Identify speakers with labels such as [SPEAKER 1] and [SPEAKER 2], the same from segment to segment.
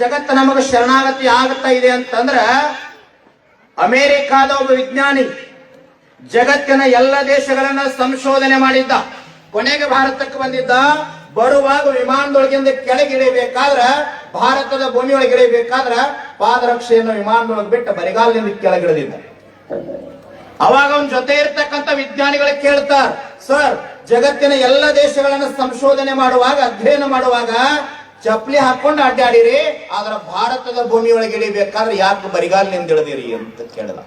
[SPEAKER 1] ಜಗತ್ತು ನಮಗೆ ಶರಣಾಗತಿ ಆಗ್ತಾ ಇದೆ ಅಂತಂದ್ರ ಅಮೆರಿಕಾದ ಒಬ್ಬ ವಿಜ್ಞಾನಿ ಜಗತ್ತಿನ ಎಲ್ಲ ದೇಶಗಳನ್ನ ಸಂಶೋಧನೆ ಮಾಡಿದ್ದ. ಕೊನೆಗೆ ಭಾರತಕ್ಕೆ ಬಂದಿದ್ದ. ಬರುವಾಗ ವಿಮಾನದೊಳಗಿಂದ ಕೆಳಗಿಳಿಬೇಕಾದ್ರ ಭಾರತದ ಭೂಮಿಯೊಳಗೆ ಇಳಿಬೇಕಾದ್ರ ಪಾದರಕ್ಷೆಯನ್ನು ವಿಮಾನದೊಳಗೆ ಬಿಟ್ಟು ಬರಿಗಾಲದಿಂದ ಕೆಳಗಿಳಿದಿದ್ದ ಅವಾಗ ಅವನ ಜೊತೆ ಇರ್ತಕ್ಕಂಥ ವಿಜ್ಞಾನಿಗಳು ಕೇಳ್ತಾರ, ಸರ್, ಜಗತ್ತಿನ ಎಲ್ಲ ದೇಶಗಳನ್ನ ಸಂಶೋಧನೆ ಮಾಡುವಾಗ, ಅಧ್ಯಯನ ಮಾಡುವಾಗ ಚಪ್ಪಲಿ ಹಾಕೊಂಡು ಅಡ್ಡಾಡಿರಿ, ಆದ್ರ ಭಾರತದ ಭೂಮಿಯೊಳಗೆ ಇಳಿಬೇಕಾದ್ರೆ ಯಾಕೆ ಬರಿಗಾಲಿನಿಂದ ಇಳಿದಿರಿ ಅಂತ ಕೇಳಿದ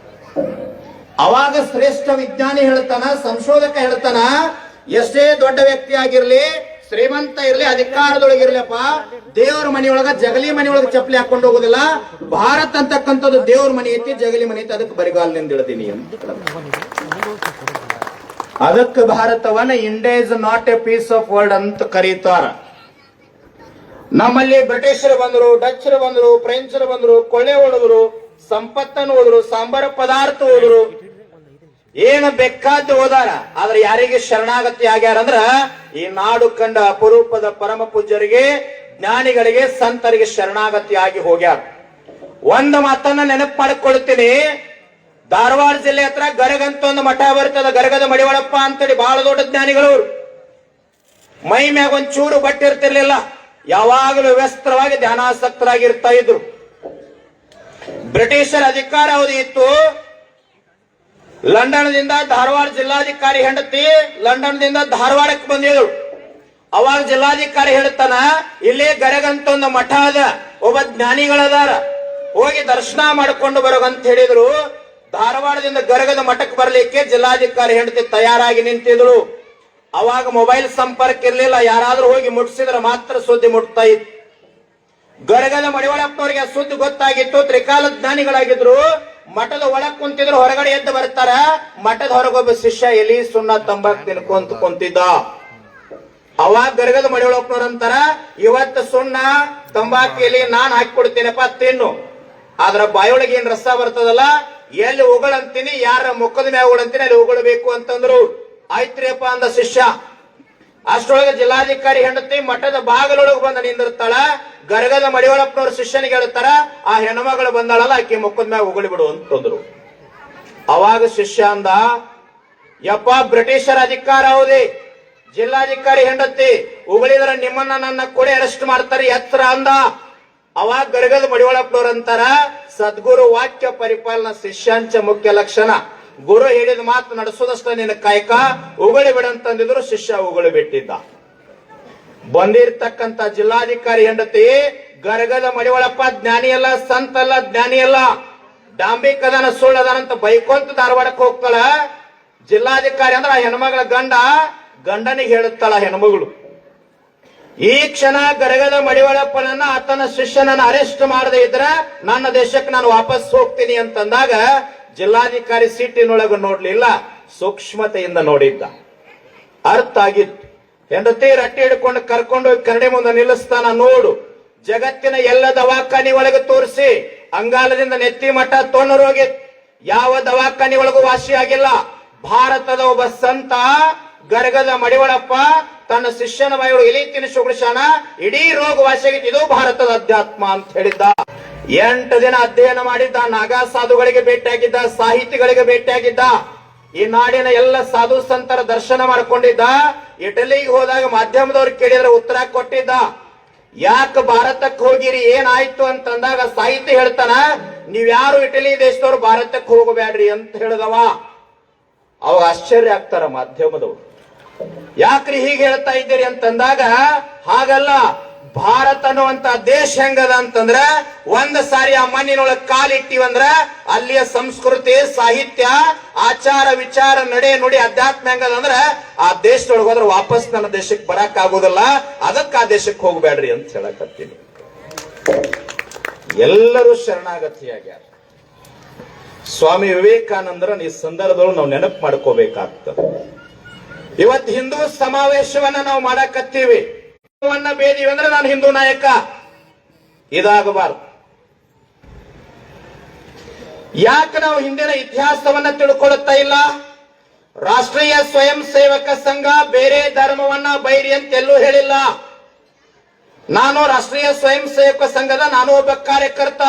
[SPEAKER 1] ಅವಾಗ ಶ್ರೇಷ್ಠ ವಿಜ್ಞಾನಿ ಹೇಳ್ತಾನ, ಸಂಶೋಧಕ ಹೇಳ್ತಾನ, ಎಷ್ಟೇ ದೊಡ್ಡ ವ್ಯಕ್ತಿ ಆಗಿರ್ಲಿ, ಶ್ರೀಮಂತ ಇರ್ಲಿ ಅಧಿಕಾರದೊಳಗಿರ್ಲಿಪ್ಪ ದೇವ್ರ ಮನೆಯೊಳಗ ಜಗಲಿ ಮನೆಯೊಳಗೆ ಚಪ್ಪಲಿ ಹಾಕೊಂಡು ಹೋಗುದಿಲ್ಲ. ಭಾರತ ಅಂತಕ್ಕಂಥದ್ದು ದೇವ್ರ ಮನೆ ಐತಿ, ಜಗಲಿ ಮನೆ ಐತಿ, ಅದಕ್ಕೆ ಬರಿಗಾಲಿನಿಂದ ಇಳಿದೀನಿ ಅಂತ ಅದಕ್ಕೆ ಭಾರತವನ್ನ India is not a piece of world ಅಂತ ಕರೀತಾರ. ನಮ್ಮಲ್ಲಿ ಬ್ರಿಟಿಷರು ಬಂದರು, ಡಚ್ರು ಬಂದರು, ಫ್ರೆಂಚರು ಬಂದರು ಕೊಳ್ಳೆ ಹೊಡೆದ್ರು, ಸಂಪತ್ತನ್ನು ಹೋದ್ರು ಸಾಂಬಾರ ಪದಾರ್ಥ ಹೋದ್ರು ಏನು ಬೇಕಾದ್ದು ಹೋದಾರ. ಆದ್ರೆ ಯಾರಿಗೆ ಶರಣಾಗತಿ ಆಗ್ಯಾರ ಅಂದ್ರ ಈ ನಾಡು ಕಂಡ ಅಪರೂಪದ ಪರಮ ಪೂಜ್ಯರಿಗೆ, ಜ್ಞಾನಿಗಳಿಗೆ, ಸಂತರಿಗೆ ಶರಣಾಗತಿ ಆಗಿ ಹೋಗ್ಯಾರ. ಒಂದು ಮಾತನ್ನ ನೆನಪು ಮಾಡಿಕೊಳ್ತೀನಿ. ಧಾರವಾಡ ಜಿಲ್ಲೆ ಹತ್ರ ಗರಗಂತ ಒಂದು ಮಠ ಬರ್ತದ, ಗರಗದ ಮಡಿವಾಳಪ್ಪ ಅಂತೇಳಿ ಬಹಳ ದೊಡ್ಡ ಜ್ಞಾನಿಗಳು ಮೈ ಮ್ಯಾಗ ಒಂದ್ ಚೂರು ಬಟ್ಟೆ ಇರ್ತಿರ್ಲಿಲ್ಲ ಯಾವಾಗಲೂ ವ್ಯಸ್ತ್ರವಾಗಿ ಧ್ಯಾನಾಸಕ್ತರಾಗಿರ್ತಾ ಇದ್ರು. ಬ್ರಿಟಿಷರ ಅಧಿಕಾರ ಅವಧಿ ಇತ್ತು. ಲಂಡನ್ದಿಂದ ಧಾರವಾಡ ಜಿಲ್ಲಾಧಿಕಾರಿ ಹೆಂಡತಿ ಲಂಡನ್ದಿಂದ ಧಾರವಾಡಕ್ಕೆ ಬಂದಿದ್ರು. ಅವಾಗ ಜಿಲ್ಲಾಧಿಕಾರಿ ಹೇಳ್ತಾನ, ಇಲ್ಲಿ ಗರಗಂತೊಂದು ಮಠ ಅದ, ಒಬ್ಬ ಜ್ಞಾನಿಗಳದಾರ. ಹೋಗಿ ದರ್ಶನ ಮಾಡ್ಕೊಂಡು ಬರೋಗಂತ ಹೇಳಿದ್ರು. ಧಾರವಾಡದಿಂದ ಗರಗದ ಮಠಕ್ಕೆ ಬರಲಿಕ್ಕೆ ಜಿಲ್ಲಾಧಿಕಾರಿ ಹೆಂಡತಿ ತಯಾರಾಗಿ ನಿಂತಿದ್ರು ಅವಾಗ ಮೊಬೈಲ್ ಸಂಪರ್ಕ ಇರಲಿಲ್ಲ, ಯಾರಾದ್ರೂ ಹೋಗಿ ಮುಟ್ಸಿದ್ರೆ ಮಾತ್ರ ಸುದ್ದಿ ಮುಟ್ತಾ ಇತ್ತು. ಗರಗದ ಮಡಿವಾಳಪ್ಪನವರಿಗೆ ಸುದ್ದಿ ಗೊತ್ತಾಗಿತ್ತು ತ್ರಿಕಾಲ ಜ್ಞಾನಿಗಳಾಗಿದ್ರು. ಮಠದ ಒಳಗ್ ಕುಂತಿದ್ರು, ಹೊರಗಡೆ ಎದ್ದು ಬರ್ತಾರ. ಮಠದ ಹೊರಗೊಬ್ಬ ಶಿಷ್ಯ ಎಲಿ ಸುಣ್ಣ ತಂಬಾಕ್ ತಿನ್ಕೊಂತ ಕುಂತಿದ್ದ. ಅವಾಗ ಗರಗದ ಮಡಿವಾಳಪ್ಪನವ್ರ ಅಂತಾರ, ಇವತ್ತು ಸುಣ್ಣ, ತಂಬಾಕು ಎಲಿ ನಾನ್ ಹಾಕಿ ಕೊಡ್ತೀನಪ್ಪ ತಿನ್ನು. ಆದ್ರ ಬಾಯೊಳಗೆ ಏನ್ ರಸ ಬರ್ತದಲ್ಲ, ಎಲ್ಲಿ ಉಗಳಂತೀನಿ, ಯಾರ ಮುಖದ ಮ್ಯಾಗ ಉಗಳಂತೀನಿ, ಅಲ್ಲಿ ಉಗಳಬೇಕು ಅಂತಂದ್ರು. ಆಯ್ತ್ರಿಯಪ್ಪ ಅಂದ ಶಿಷ್ಯ. ಅಷ್ಟೊಳಗೆ ಜಿಲ್ಲಾಧಿಕಾರಿ ಹೆಂಡತಿ ಮಠದ ಬಾಗಿಲೊಳಗೆ ಬಂದ ನಿಂದಿರ್ತಾಳ. ಗರಗದ ಮಡಿವಳಪ್ಪನವ್ರ ಶಿಷ್ಯನಿಗೆ ಹೇಳ್ತಾರ, ಆ ಹೆಣ್ಮಗಳು ಬಂದಾಳಲ್ಲ, ಆಕೆ ಮುಖದ ಮ್ಯಾಗ ಉಗುಳಿ ಬಿಡು ಅಂತಂದ್ರು ಅವಾಗ ಶಿಷ್ಯ ಅಂದ, ಯಪ್ಪ, ಬ್ರಿಟಿಷರ ಅಧಿಕಾರ ಹೌದಿ. ಜಿಲ್ಲಾಧಿಕಾರಿ ಹೆಂಡತಿ, ಉಗುಳಿದ್ರ ನಿಮ್ಮನ್ನ ನನ್ನ ಕೂಡ ಅರೆಸ್ಟ್ ಮಾಡ್ತಾರೆ, ಎತ್ತರ ಅಂದ. ಅವಾಗ ಗರಗದ ಮಡಿವಳಪ್ಪನವ್ರ ಅಂತಾರ, ಸದ್ಗುರು ವಾಕ್ಯ ಪರಿಪಾಲನ ಶಿಷ್ಯಾಂಚ ಮುಖ್ಯ ಲಕ್ಷಣ. ಗುರು ಹೇಳಿದ ಮಾತು ನಡೆಸೋದಷ್ಟ ನಿನ್ನ ಕಾಯಕ? ಉಗುಳಿ ಬಿಡಂತಂದಿದ್ರು ಶಿಷ್ಯ ಉಗುಳಿ ಬಿಟ್ಟಿದ್ದ. ಬಂದಿರ್ತಕ್ಕಂತ ಜಿಲ್ಲಾಧಿಕಾರಿ ಹೆಂಡತಿ, ಗರಗದ ಮಡಿವಳಪ್ಪ, ಜ್ಞಾನಿ ಅಲ್ಲ ಜ್ಞಾನಿಯಲ್ಲ ಅಲ್ಲ, ಜ್ಞಾನಿ ಅಲ್ಲ. ಡಾಂಬಿಕದನ ಬೈಕೊಂತ ಧಾರವಾಡಕ್ಕೆ ಹೋಗ್ತಾಳ. ಜಿಲ್ಲಾಧಿಕಾರಿ ಅಂದ್ರೆ ಆ ಹೆಣ್ಮಗಳ ಗಂಡ, ಗಂಡನಿಗೆ ಹೇಳುತ್ತಾಳ ಹೆಣ್ಮಗಳು. ಈ ಕ್ಷಣ ಗರಗದ ಮಡಿವಳಪ್ಪನನ್ನ ಆತನ ಶಿಷ್ಯನನ್ನ ಅರೆಸ್ಟ್ ಮಾಡದೇ ಇದ್ರ ನನ್ನ ದೇಶಕ್ಕೆ ನಾನು ವಾಪಸ್ ಹೋಗ್ತೀನಿ ಅಂತಂದಾಗ ಜಿಲ್ಲಾಧಿಕಾರಿ ಸೀಟಿನೊಳಗೆ ನೋಡ್ಲಿಲ್ಲ, ಸೂಕ್ಷ್ಮತೆಯಿಂದ ನೋಡಿದ್ದ. ಅರ್ಥ ಆಗಿತ್ತು. ಹೆಂಡತಿ ರಟ್ಟಿ ಹಿಡ್ಕೊಂಡು ಕರ್ಕೊಂಡು ಹೋಗಿ ಕರಡಿ ಮುಂದೆ ನಿಲ್ಲಿಸ್ತಾನ ನೋಡು. ಜಗತ್ತಿನ ಎಲ್ಲ ದವಾಖಾನಿ ಒಳಗೆ ತೋರಿಸಿ, ಅಂಗಾಲದಿಂದ ನೆತ್ತಿ ಮಠ ತೊಣ್ಣರು ಹೋಗಿತ್ತು ಯಾವ ದವಾಖಾನಿ ಒಳಗೂ ವಾಸಿ ಆಗಿಲ್ಲ. ಭಾರತದ ಒಬ್ಬ ಸಂತ, ಗರ್ಗದ ಮಡಿವಳಪ್ಪ, ತನ್ನ ಶಿಷ್ಯನ ಬಾಯೊಳಗೆ ಇಲಿ ತಿನಿಸು ಇಡೀ ರೋಗ ವಾಸಿಯಾಗಿತ್ತು ಇದು ಭಾರತದ ಅಧ್ಯಾತ್ಮ ಅಂತ ಹೇಳಿದ್ದ. ಎಂಟು ದಿನ ಅಧ್ಯಯನ ಮಾಡಿದ್ದ ನಾಗಾ ಸಾಧುಗಳಿಗೆ ಭೇಟಿಯಾಗಿದ್ದ, ಸಾಹಿತಿಗಳಿಗೆ ಭೇಟಿಯಾಗಿದ್ದ, ಈ ನಾಡಿನ ಎಲ್ಲ ಸಾಧು ಸಂತರ ದರ್ಶನ ಮಾಡ್ಕೊಂಡಿದ್ದ, ಇಟಲಿಗೆ ಹೋದಾಗ ಮಾಧ್ಯಮದವ್ರು ಕೇಳಿದ್ರೆ ಉತ್ತರ ಕೊಟ್ಟಿದ್ದ. ಯಾಕೆ ಭಾರತಕ್ಕೆ ಹೋಗಿರಿ, ಏನಾಯ್ತು ಅಂತಂದಾಗ ಸಾಹಿತಿ ಹೇಳ್ತಾನ ನೀವ್ಯಾರು ಇಟಲಿ ದೇಶದವ್ರು, ಭಾರತಕ್ಕೆ ಹೋಗಬೇಡ್ರಿ ಅಂತ ಹೇಳಿದವ. ಅವಾಗ ಆಶ್ಚರ್ಯ ಆಗ್ತಾರ ಮಾಧ್ಯಮದವ್ರು. ಯಾಕ್ರಿ ಹೀಗೆ ಹೇಳ್ತಾ ಇದ್ದೀರಿ ಅಂತಂದಾಗ, ಹಾಗಲ್ಲ ಭಾರತ ಅನ್ನುವಂತ ದೇಶ ಹೆಂಗದ ಅಂತಂದ್ರ ಒಂದ್ ಸಾರಿ ಆ ಮಣ್ಣಿನೊಳಗ್ ಕಾಲಿಟ್ಟಿವಂದ್ರ ಅಲ್ಲಿಯ ಸಂಸ್ಕೃತಿ, ಸಾಹಿತ್ಯ, ಆಚಾರ, ವಿಚಾರ, ನಡೆ, ನುಡಿ, ಅಧ್ಯಾತ್ಮ ಹೆಂಗದ ಅಂದ್ರ ಆ ದೇಶದೊಳಗೆ ಹೋದ್ರೆ ವಾಪಸ್ ನನ್ನ ದೇಶಕ್ಕೆ ಬರಕ್ ಆಗೋದಿಲ್ಲ. ಅದಕ್ಕೆ ಆ ದೇಶಕ್ಕೆ ಹೋಗ್ಬೇಡ್ರಿ ಅಂತ ಹೇಳಕತ್ತೀನಿ. ಎಲ್ಲರೂ ಶರಣಾಗತಿಯಾಗ್ಯಾರ. ಸ್ವಾಮಿ ವಿವೇಕಾನಂದರ ಈ ಸಂದರ್ಭದೊಳಗೆ ನಾವು ನೆನಪು ಮಾಡ್ಕೋಬೇಕಾಗ್ತದೆ. ಇವತ್ತು ಹಿಂದೂ ಸಮಾವೇಶವನ್ನ ನಾವು ಮಾಡಕತ್ತೀವಿ. ಬೇದೀವಿ ಅಂದ್ರೆ ನಾನು ಹಿಂದೂ ನಾಯಕ. ಇದಾಗಬಾರ್ದು. ಯಾಕೆ ನಾವು ಹಿಂದಿನ ಇತಿಹಾಸವನ್ನ ತಿಳ್ಕೊಳ್ಳುತ್ತಾ ಇಲ್ಲ? ರಾಷ್ಟ್ರೀಯ ಸ್ವಯಂ ಸೇವಕ ಸಂಘ ಬೇರೆ ಧರ್ಮವನ್ನ ಬೈರಿ ಅಂತ ಎಲ್ಲೂ ಹೇಳಿಲ್ಲ. ನಾನು ರಾಷ್ಟ್ರೀಯ ಸ್ವಯಂ ಸೇವಕ ಸಂಘದ ನಾನು ಒಬ್ಬ ಕಾರ್ಯಕರ್ತ.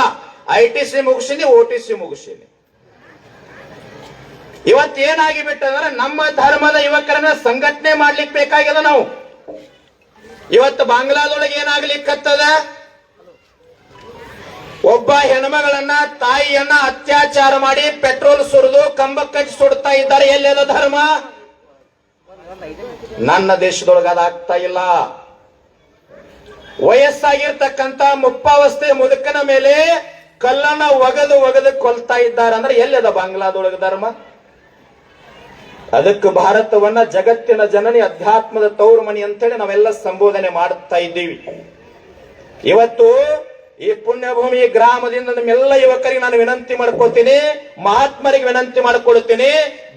[SPEAKER 1] ಐ ಟಿ ಸಿ ಮುಗಿಸಿನಿ, ಓ ಟಿ ಸಿ ಮುಗಿಸಿನಿ. ಇವತ್ತೇನಾಗಿ ಬಿಟ್ಟಂದ್ರೆ ನಮ್ಮ ಧರ್ಮದ ಯುವಕರನ್ನ ಸಂಘಟನೆ ಮಾಡ್ಲಿಕ್ಕೆ ಬೇಕಾಗಿದೆ ನಾವು. ಇವತ್ತು ಬಾಂಗ್ಲಾದೊಳಗೆ ಏನಾಗ್ಲಿಕ್ಕತ್ತದ? ಒಬ್ಬ ಹೆಣ್ಮಗಳನ್ನ, ತಾಯಿಯನ್ನ ಅತ್ಯಾಚಾರ ಮಾಡಿ ಪೆಟ್ರೋಲ್ ಸುರಿದು ಕಂಬಕ್ಕಚ್ಚಿ ಸುಡ್ತಾ ಇದ್ದಾರೆ. ಎಲ್ಲೆಲ್ಲ ಧರ್ಮ? ನನ್ನ ದೇಶದೊಳಗೆ ಅದಾಗ್ತಾ ಇಲ್ಲ. ವಯಸ್ಸಾಗಿರ್ತಕ್ಕಂತ ಮುಪ್ಪಾವಸ್ಥೆ ಮುದುಕನ ಮೇಲೆ ಕಲ್ಲನ್ನ ಒಗದು ಒಗದು ಕೊಲ್ತಾ ಇದ್ದಾರೆ. ಅಂದ್ರೆ ಎಲ್ಲದ ಬಾಂಗ್ಲಾದೊಳಗೆ ಧರ್ಮ? ಅದಕ್ಕೆ ಭಾರತವನ್ನ ಜಗತ್ತಿನ ಜನನಿ ಅಧ್ಯಾತ್ಮದ ತೌರು ಮಣಿ ಅಂತೇಳಿ ನಾವೆಲ್ಲ ಸಂಬೋಧನೆ ಮಾಡುತ್ತಾ ಇದ್ದೀವಿ. ಇವತ್ತು ಈ ಪುಣ್ಯಭೂಮಿ ಗ್ರಾಮದಿಂದ ನಿಮ್ಮೆಲ್ಲ ಯುವಕರಿಗೆ ನಾನು ವಿನಂತಿ ಮಾಡ್ಕೊಳ್ತೀನಿ, ಮಹಾತ್ಮರಿಗೆ ವಿನಂತಿ ಮಾಡ್ಕೊಳ್ತೀನಿ,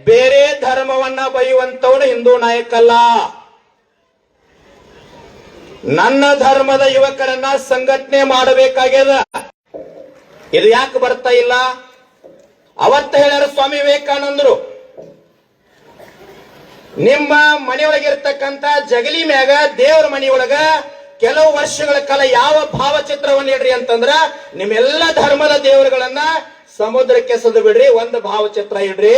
[SPEAKER 1] ಬೇರೆ ಧರ್ಮವನ್ನ ಬೈಯುವಂತವನು ಹಿಂದೂ ನಾಯಕಲ್ಲ. ನನ್ನ ಧರ್ಮದ ಯುವಕರನ್ನ ಸಂಘಟನೆ ಮಾಡಬೇಕಾಗ್ಯದ. ಇದು ಯಾಕೆ ಬರ್ತಾ ಇಲ್ಲ? ಅವತ್ತ ಹೇಳ್ಯಾರ ಸ್ವಾಮಿ ವಿವೇಕಾನಂದರು. ನಿಮ್ಮ ಮನೆಯೊಳಗಿರ್ತಕ್ಕಂತ ಜಗಲಿ ಮ್ಯಾಗ ದೇವರ ಮನೆಯೊಳಗ ಕೆಲವು ವರ್ಷಗಳ ಕಾಲ ಯಾವ ಭಾವಚಿತ್ರವನ್ನು ಇಡ್ರಿ ಅಂತಂದ್ರ ನಿಮ್ಮೆಲ್ಲ ಧರ್ಮದ ದೇವರುಗಳನ್ನ ಸಮುದ್ರಕ್ಕೆ ಸದ್ದು ಬಿಡ್ರಿ, ಒಂದು ಭಾವಚಿತ್ರ ಇಡ್ರಿ,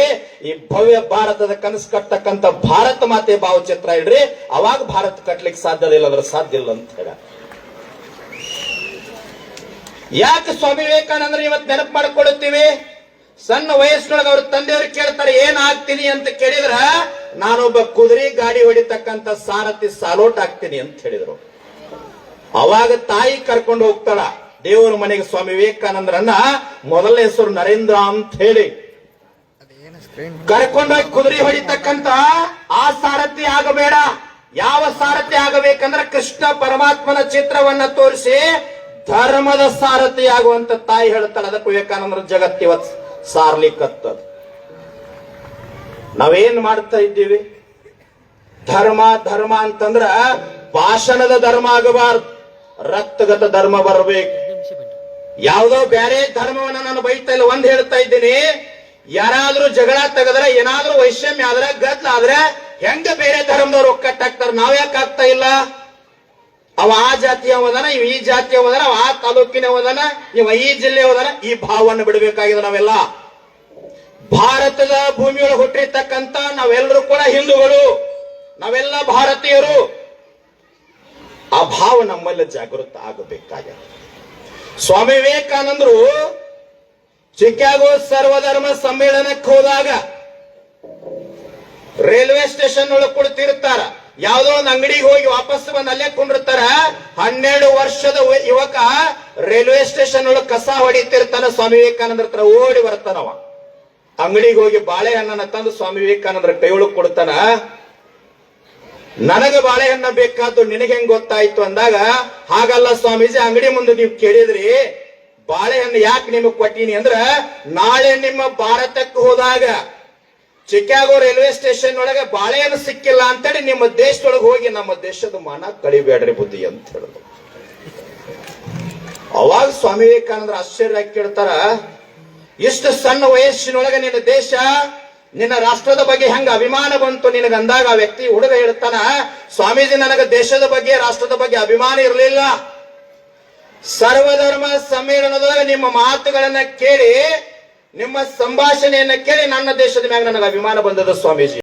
[SPEAKER 1] ಈ ಭವ್ಯ ಭಾರತದ ಕನಸು ಕಟ್ಟತಕ್ಕಂತ ಭಾರತ ಮಾತೆ ಭಾವಚಿತ್ರ ಇಡ್ರಿ. ಅವಾಗ ಭಾರತ ಕಟ್ಲಿಕ್ಕೆ ಸಾಧ್ಯ ಇಲ್ಲ ಅಂದ್ರೆ ಸಾಧ್ಯ ಇಲ್ಲ ಅಂತ ಹೇಳ. ಯಾಕೆ ಸ್ವಾಮಿ ವಿವೇಕಾನಂದ್ರ ಇವತ್ತು ನೆನಪು ಮಾಡ್ಕೊಳ್ಳುತ್ತೀವಿ ಸಣ್ಣ ವಯಸ್ಸೊಳಗೆ ಅವ್ರ ತಂದೆಯವ್ರು ಕೇಳ್ತಾರೆ ಏನ್ ಆಗ್ತೀನಿ ಅಂತ ಕೇಳಿದ್ರ, ನಾನೊಬ್ಬ ಕುದುರೆ ಗಾಡಿ ಹೊಡಿತಕ್ಕಂತ ಸಾರಥಿ ಸಾಲೋಟ್ ಆಗ್ತೀನಿ ಅಂತ ಹೇಳಿದ್ರು. ಅವಾಗ ತಾಯಿ ಕರ್ಕೊಂಡು ಹೋಗ್ತಾಳ, ದೇವರ ಮನೆಗೆ ಸ್ವಾಮಿ ವಿವೇಕಾನಂದರನ್ನ ಮೊದಲ ಹೆಸರು ನರೇಂದ್ರ ಅಂತ ಹೇಳಿ. ಕರ್ಕೊಂಡೋಗಿ ಕುದುರೆ ಹೊಡಿತಕ್ಕಂತ ಆ ಸಾರಥಿ ಆಗಬೇಡ. ಯಾವ ಸಾರಥಿ ಆಗಬೇಕಂದ್ರ ಕೃಷ್ಣ ಪರಮಾತ್ಮನ ಚಿತ್ರವನ್ನ ತೋರಿಸಿ ಧರ್ಮದ ಸಾರಥಿ ಆಗುವಂತ ತಾಯಿ ಹೇಳ್ತಾಳೆ. ಅದಕ್ಕೆ ವಿವೇಕಾನಂದರ ಜಗತ್ತು ಇವತ್ತು ಸಾರ್ಲಿಕ್ಕತ್ತದ ನಾವೇನ್ ಮಾಡ್ತಾ ಇದ್ದೀವಿ? ಧರ್ಮ ಧರ್ಮ ಅಂತಂದ್ರ ಭಾಷಣದ ಧರ್ಮ ಆಗಬಾರ್ದು. ರಕ್ತಗತ ಧರ್ಮ ಬರಬೇಕು. ಯಾವುದೋ ಬೇರೆ ಧರ್ಮವನ್ನ ನಾನು ಬೈತಾ ಇಲ್ಲ, ಒಂದ್ ಹೇಳ್ತಾ ಇದ್ದೀನಿ. ಯಾರಾದ್ರೂ ಜಗಳ ತೆಗೆದ್ರೆ, ಏನಾದ್ರೂ ವೈಷಮ್ಯ ಆದ್ರೆ, ಗದ್ಲ ಆದ್ರೆ, ಹೆಂಗ ಬೇರೆ ಧರ್ಮದವ್ರು ಒಕ್ಕಟ್ಟಾಗ್ತಾರ? ನಾವ್ ಯಾಕೆ ಆಗ್ತಾ ಇಲ್ಲ? ಅವ ಆ ಜಾತಿಯ ಹೋದನ ಇವ ಈ ಜಾತಿಯ ಹೋದನ ಅವ ಆ ತಾಲೂಕಿನ ಹೋದನ ಇವ ಈ ಜಿಲ್ಲೆ ಹೋದನ ಈ ಭಾವವನ್ನು ಬಿಡಬೇಕಾಗಿದೆ ನಾವೆಲ್ಲ. ಭಾರತದ ಭೂಮಿಯೊಳಗೆ ಹುಟ್ಟಿರ್ತಕ್ಕಂತ ನಾವೆಲ್ಲರೂ ಕೂಡ ಹಿಂದೂಗಳು, ನಾವೆಲ್ಲ ಭಾರತೀಯರು. ಆ ಭಾವ ನಮ್ಮಲ್ಲಿ ಜಾಗೃತ ಆಗಬೇಕಾಗಿದೆ. ಸ್ವಾಮಿ ವಿವೇಕಾನಂದರು ಚಿಕಾಗೋ ಸರ್ವಧರ್ಮ ಸಮ್ಮೇಳನಕ್ಕೆ ಹೋದಾಗ ರೈಲ್ವೆ ಸ್ಟೇಷನ್ ಒಳಗೆ ಕುಳಿತಿರ್ತಾರ ಯಾವ್ದೋ ಒಂದು ಅಂಗಡಿಗೆ ಹೋಗಿ ವಾಪಸ್ ಬಂದು ಅಲ್ಲೇ ಕುಂಡಿರ್ತಾರ ಹನ್ನೆರಡು ವರ್ಷದ ಯುವಕ ರೈಲ್ವೆ ಸ್ಟೇಷನ್ ಒಳಗೆ ಕಸ ಹೊಡಿತಿರ್ತಾನ ಸ್ವಾಮಿ ವಿವೇಕಾನಂದ್ರ ಹತ್ರ ಓಡಿ ಬರ್ತಾನವ. ಅಂಗಡಿಗೆ ಹೋಗಿ ಬಾಳೆಹಣ್ಣನ ತಂದು ಸ್ವಾಮಿ ವಿವೇಕಾನಂದ್ರ ಕೈ ಒಳಗೆ ಕೊಡ್ತಾನ. ನನಗೆ ಬಾಳೆಹಣ್ಣ ಬೇಕಾದ್ದು ನಿನಗೆ ಹೆಂಗ್ ಗೊತ್ತಾಯ್ತು ಅಂದಾಗ, ಹಾಗಲ್ಲ ಸ್ವಾಮೀಜಿ, ಅಂಗಡಿ ಮುಂದೆ ನೀವು ಕೇಳಿದ್ರಿ, ಬಾಳೆಹಣ್ಣು ಯಾಕೆ ನಿಮಗೆ ಕೊಟ್ಟೀನಿ ಅಂದ್ರ, ನಾಳೆ ನಿಮ್ಮ ಭಾರತಕ್ಕೆ ಹೋದಾಗ ಚಿಕಾಗೋ ರೈಲ್ವೆ ಸ್ಟೇಷನ್ ಒಳಗೆ ಬಾಳೆಹಣ್ಣು ಸಿಕ್ಕಿಲ್ಲ ಅಂತೇಳಿ ನಿಮ್ಮ ದೇಶದೊಳಗೆ ಹೋಗಿ ನಮ್ಮ ದೇಶದ ಮಾನ ಕಳಿಬೇಡ್ರಿ ಬುದ್ಧಿ ಅಂತ ಹೇಳಿದ್ರು. ಅವಾಗ ಸ್ವಾಮಿ ವಿವೇಕಾನಂದ್ರ ಆಶ್ಚರ್ಯ ಕೇಳ್ತಾರ, ಇಷ್ಟು ಸಣ್ಣ ವಯಸ್ಸಿನೊಳಗೆ ನಿನ್ನ ದೇಶ, ನಿನ್ನ ರಾಷ್ಟ್ರದ ಬಗ್ಗೆ ಹೆಂಗ ಅಭಿಮಾನ ಬಂತು ನಿನಗೆ ಅಂದಾಗ ಆ ವ್ಯಕ್ತಿ ಹುಡುಗ ಹೇಳ್ತಾನ, ಸ್ವಾಮೀಜಿ ನನಗೆ ದೇಶದ ಬಗ್ಗೆ, ರಾಷ್ಟ್ರದ ಬಗ್ಗೆ ಅಭಿಮಾನ ಇರಲಿಲ್ಲ. ಸರ್ವಧರ್ಮ ಸಮ್ಮೇಳನದೊಳಗೆ ನಿಮ್ಮ ಮಾತುಗಳನ್ನ ಕೇಳಿ ನಿಮ್ಮ ಸಂಭಾಷಣೆಯನ್ನ ಕೇಳಿ ನನ್ನ ದೇಶದ ಮ್ಯಾಗ ನನಗೆ ಅಭಿಮಾನ ಬಂದದ ಸ್ವಾಮೀಜಿ.